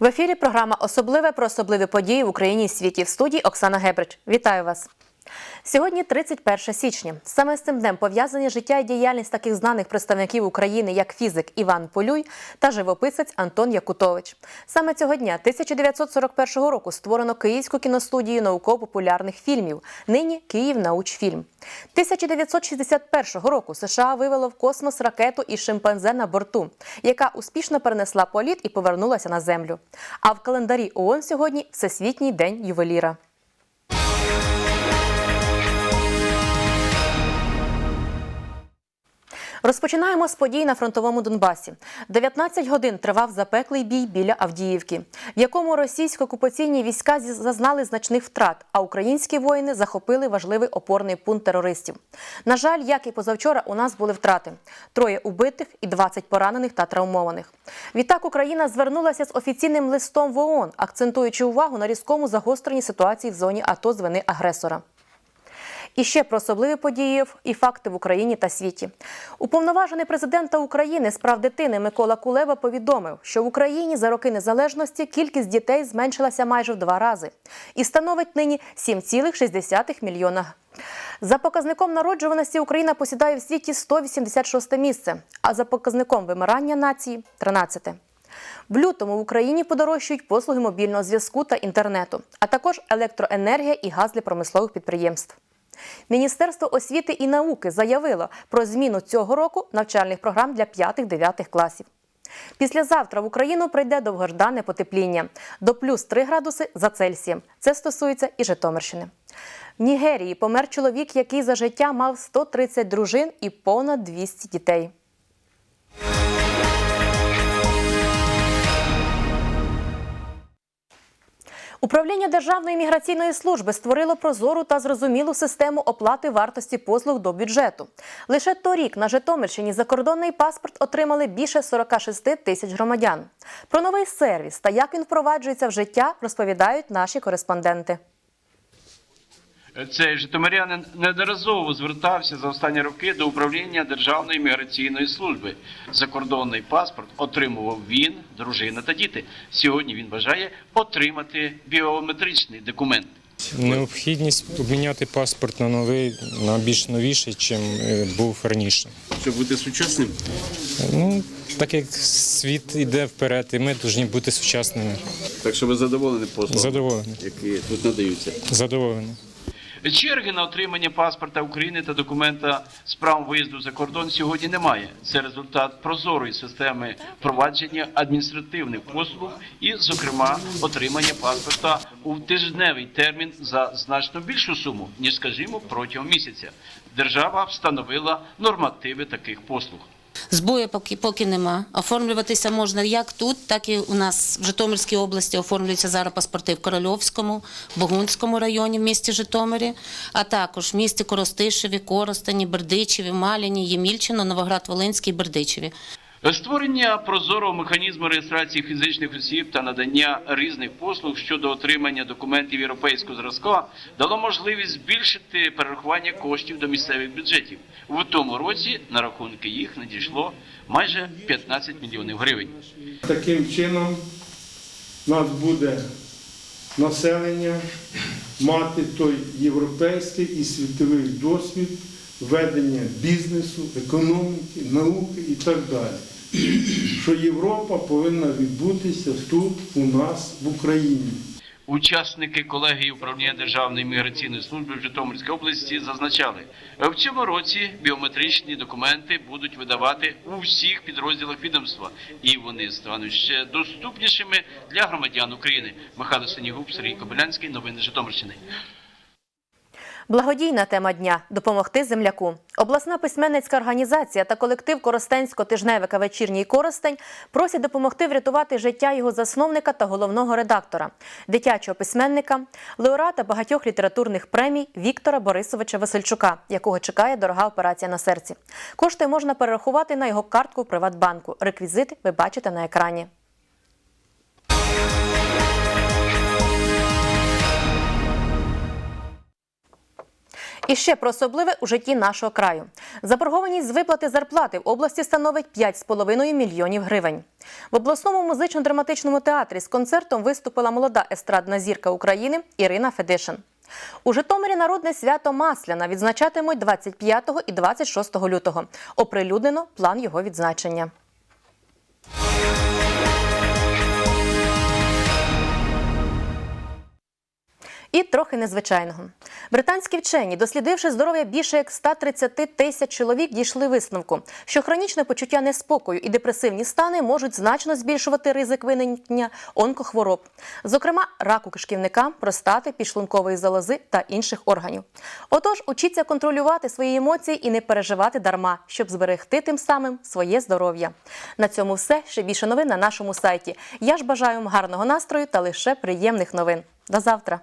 В ефірі програма Особливе про особливі події в Україні і світі в студії Оксана Гебрич. Вітаю вас. Сьогодні 31 січня. Саме з цим днем пов'язані життя і діяльність таких знаних представників України, як фізик Іван Полюй та живописець Антон Якутович. Саме цього дня, 1941 року, створено Київську кіностудію науково-популярних фільмів. Нині Київ научфільм. 1961 року США вивело в космос ракету із шимпанзе на борту, яка успішно перенесла політ і повернулася на землю. А в календарі ООН сьогодні Всесвітній день ювеліра. Розпочинаємо з подій на фронтовому Донбасі. 19 годин тривав запеклий бій біля Авдіївки, в якому російсько-окупаційні війська зазнали значних втрат, а українські воїни захопили важливий опорний пункт терористів. На жаль, як і позавчора, у нас були втрати: троє убитих і 20 поранених та травмованих. Відтак Україна звернулася з офіційним листом в ООН, акцентуючи увагу на різкому загостренні ситуації в зоні АТО з вини агресора. І ще про особливі події і факти в Україні та світі. Уповноважений президента України з прав дитини Микола Кулеба повідомив, що в Україні за роки незалежності кількість дітей зменшилася майже в два рази і становить нині 7,6 мільйона. За показником народжуваності Україна посідає в світі 186 місце, а за показником вимирання нації 13. В лютому в Україні подорожчують послуги мобільного зв'язку та інтернету, а також електроенергія і газ для промислових підприємств. Міністерство освіти і науки заявило про зміну цього року навчальних програм для 5-9 класів. Післязавтра в Україну прийде довгождане потепління до плюс 3 градуси за Цельсієм. Це стосується і Житомирщини. В Нігерії помер чоловік, який за життя мав 130 дружин і понад 200 дітей. Управління Державної міграційної служби створило прозору та зрозумілу систему оплати вартості послуг до бюджету. Лише торік на Житомирщині закордонний паспорт отримали більше 46 тисяч громадян. Про новий сервіс та як він впроваджується в життя, розповідають наші кореспонденти. Цей житомирянин неодноразово звертався за останні роки до управління Державної міграційної служби. Закордонний паспорт отримував він, дружина та діти. Сьогодні він бажає отримати біометричний документ. Необхідність обміняти паспорт на новий, на більш новіший, чим е, був раніше. Щоб бути сучасним, Ну, так як світ йде вперед, і ми повинні бути сучасними. так що ви задоволені послугами, Задоволені. які тут надаються. Задоволені. Черги на отримання паспорта України та документа з правом виїзду за кордон сьогодні немає. Це результат прозорої системи впровадження адміністративних послуг і, зокрема, отримання паспорта у тижневий термін за значно більшу суму, ніж, скажімо, протягом місяця. Держава встановила нормативи таких послуг. Збою поки, поки нема. Оформлюватися можна як тут, так і у нас в Житомирській області оформлюються зараз паспорти в Корольовському, Богунському районі в місті Житомирі, а також в місті Коростишеві, Коростані, Бердичеві, Маліні, Ємільчино, Новоград-Волинський, Бердичеві. Створення прозорого механізму реєстрації фізичних осіб та надання різних послуг щодо отримання документів європейського зразка дало можливість збільшити перерахування коштів до місцевих бюджетів. У тому році на рахунки їх надійшло майже 15 мільйонів гривень. Таким чином нас буде населення мати той європейський і світовий досвід ведення бізнесу, економіки, науки і так далі. Що Європа повинна відбутися тут, у нас, в Україні. Учасники колегії управління Державної міграційної служби в Житомирській області зазначали, в цьому році біометричні документи будуть видавати у всіх підрозділах відомства, і вони стануть ще доступнішими для громадян України. Михайло Синігуб, Сергій Кобилянський, новини Житомирщини. Благодійна тема дня допомогти земляку. Обласна письменницька організація та колектив Коростенсько-тижневика вечірній Коростень просять допомогти врятувати життя його засновника та головного редактора, дитячого письменника, лауреата багатьох літературних премій Віктора Борисовича Васильчука, якого чекає дорога операція на серці. Кошти можна перерахувати на його картку Приватбанку. Реквізити ви бачите на екрані. І ще про особливе у житті нашого краю. Заборгованість з виплати зарплати в області становить 5,5 мільйонів гривень. В обласному музично-драматичному театрі з концертом виступила молода естрадна зірка України Ірина Федишин. У Житомирі народне свято Масляна відзначатимуть 25 і 26 лютого. Оприлюднено план його відзначення. І трохи незвичайного. Британські вчені, дослідивши здоров'я більше як 130 тисяч чоловік, дійшли висновку, що хронічне почуття неспокою і депресивні стани можуть значно збільшувати ризик виникнення онкохвороб, зокрема раку кишківника, простати, підшлункової залози та інших органів. Отож, учіться контролювати свої емоції і не переживати дарма, щоб зберегти тим самим своє здоров'я. На цьому все. Ще більше новин на нашому сайті. Я ж бажаю вам гарного настрою та лише приємних новин. До завтра.